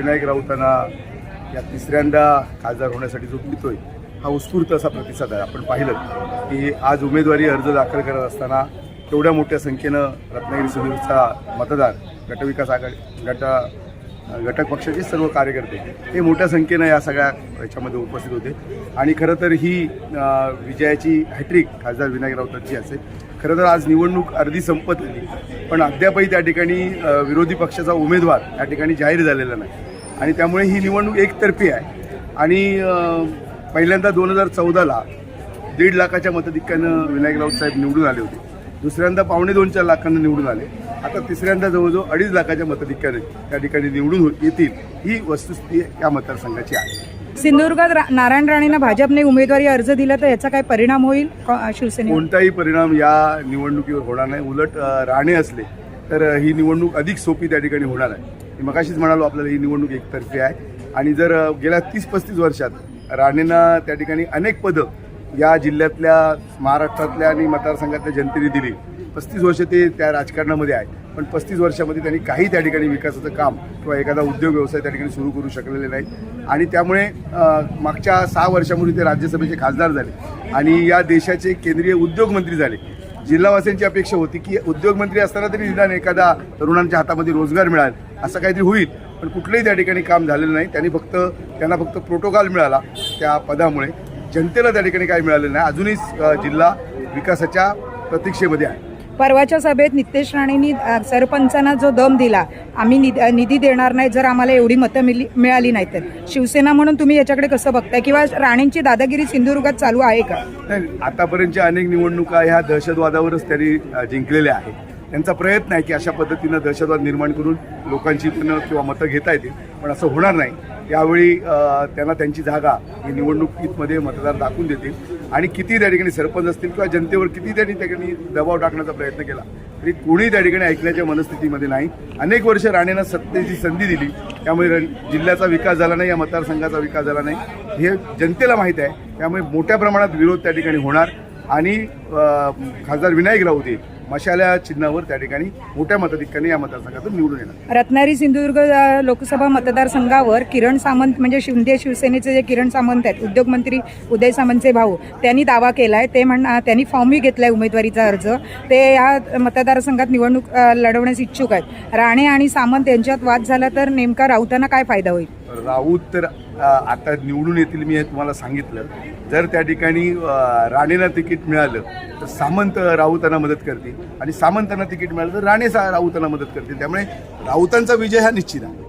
विनायक राऊतांना या तिसऱ्यांदा खासदार होण्यासाठी जो पितोय हा उत्स्फूर्त असा प्रतिसाद आहे. आपण पाहिलं की आज उमेदवारी अर्ज दाखल करत असताना तेवढ्या मोठ्या संख्येनं रत्नागिरी सिंधुदुर्गचा मतदार गटविकास आघाडी गट घटक पक्षाचे सर्व कार्यकर्ते हे मोठ्या संख्येनं या सगळ्या याच्यामध्ये उपस्थित होते. आणि खरं तर ही विजयाची हॅट्रिक खासदार विनायक राऊतांची असेल. खरं तर आज निवडणूक अर्धी संपत आली पण अद्यापही त्या ठिकाणी विरोधी पक्षाचा उमेदवार या ठिकाणी जाहीर झालेला नाही. आणि त्यामुळे ही निवडणूक एकतर्फी आहे. आणि पहिल्यांदा दोन हजार चौदाला दीड लाखाच्या मताधिक्यानं विनायक राऊत साहेब निवडून आले होते. दुसऱ्यांदा पावणे दोनच्या लाखांना निवडून आले. आता तिसऱ्यांदा जवळजवळ अडीच लाखाच्या मताधिक्याने त्या ठिकाणी निवडून हो- येतील ही वस्तुस्थिती या मतदारसंघाची आहे. सिंधुदुर्गात रा- नारायण राणेंना भाजपने उमेदवारी अर्ज दिला तर याचा काय परिणाम होईल? शिवसेनेवर? कोणताही परिणाम या निवडणुकीवर होणार नाही. उलट राणे असले तर ही निवडणूक अधिक सोपी त्या ठिकाणी होणार आहे. मी मगाशीच म्हणालो आपल्याला ही निवडणूक एकतर्फी आहे. आणि जर गेल्या तीस पस्तीस वर्षात राणेंना त्या ठिकाणी अनेक पदं या जिल्ह्यातल्या महाराष्ट्रातल्या आणि मतदारसंघातल्या जनतेने दिली. पस्तीस वर्ष ते त्या राजकारणामध्ये आहे. पण पस्तीस वर्षामध्ये त्यांनी काही त्या ठिकाणी विकासाचं काम किंवा एखादा उद्योग व्यवसाय त्या ठिकाणी सुरू करू शकलेले नाही. आणि त्यामुळे मागच्या सहा वर्षापूर्वी ते राज्यसभेचे खासदार झाले. आणि या देशाचे केंद्रीय उद्योगमंत्री झाले. जिल्हावासियांची अपेक्षा होती की उद्योगमंत्री असताना तरी निदान एखादा तरुणांच्या हातामध्ये रोजगार मिळाल असं काहीतरी होईल. पण कुठलंही त्या ठिकाणी काम झालेलं नाही. त्यांनी फक्त त्यांना फक्त प्रोटोकॉल मिळाला त्या पदामुळे. जनतेला त्या ठिकाणी काही मिळालेलं नाही. अजूनही जिल्हा विकासाच्या प्रतीक्षेमध्ये आहे. परवाच्या सभेत नितेश राणेंनी सरपंचांना जो दम दिला आम्ही निध- निधी देणार नाही जर आम्हाला एवढी मतं मिली मिळाली नाही तर. शिवसेना म्हणून तुम्ही याच्याकडे कसं बघताय? किंवा राणेंची दादागिरी सिंधुदुर्गात चालू आहे का? आतापर्यंतच्या अनेक निवडणुका ह्या दहशतवादावरच त्यांनी जिंकलेल्या आहेत. त्यांचा प्रयत्न आहे की अशा पद्धतीनं दहशतवाद निर्माण करून लोकांची पण किंवा मतं घेता येतील पण असं होणार नाही. यावेळी त्यांना त्यांची जागा ही निवडणुकीमध्ये मतदार दाखवून देतील. आणि किती त्या ठिकाणी सरपंच असतील किंवा जनतेवर किती त्यांनी त्या ठिकाणी दबाव टाकण्याचा प्रयत्न केला तरी कोणी त्या ठिकाणी ऐकण्याच्या मनस्थितीमध्ये नाही. अनेक वर्ष राणेंना सत्तेची संधी दिली त्यामुळे रण- जिल्ह्याचा विकास झाला नाही या मतदारसंघाचा विकास झाला नाही. हे जनतेला माहीत आहे त्यामुळे मोठ्या प्रमाणात विरोध त्या ठिकाणी होणार. आणि खासदार विनायक राऊत मशाल्या चिन्हावर त्या ठिकाणी मोठ्या मताधिक्याने या मतदारसंघातून निवडून येणार रत्नागिरी सिंधुदुर्ग लोकसभा मतदारसंघावर किरण सामंत म्हणजे शिंदे शिवसेनेचे जे किरण सामंत आहेत उद्योगमंत्री उदय सामंतचे भाऊ त्यांनी दावा केलाय. ते म्हणा त्यांनी फॉर्मही घेतलाय उमेदवारीचा अर्ज. ते या मतदारसंघात निवडणूक लढवण्यास इच्छुक आहेत. राणे आणि सामंत यांच्यात वाद झाला तर नेमका राऊतांना काय फायदा होईल? राऊत तर आता निवडून येतील मी हे तुम्हाला सांगितलं. जर त्या ठिकाणी राणेला तिकीट मिळालं तर सामंत राऊतांना मदत करतील. आणि सामंतांना तिकीट मिळालं तर राणे सा- राऊतांना मदत करतील. त्यामुळे राऊतांचा विजय हा निश्चित आहे.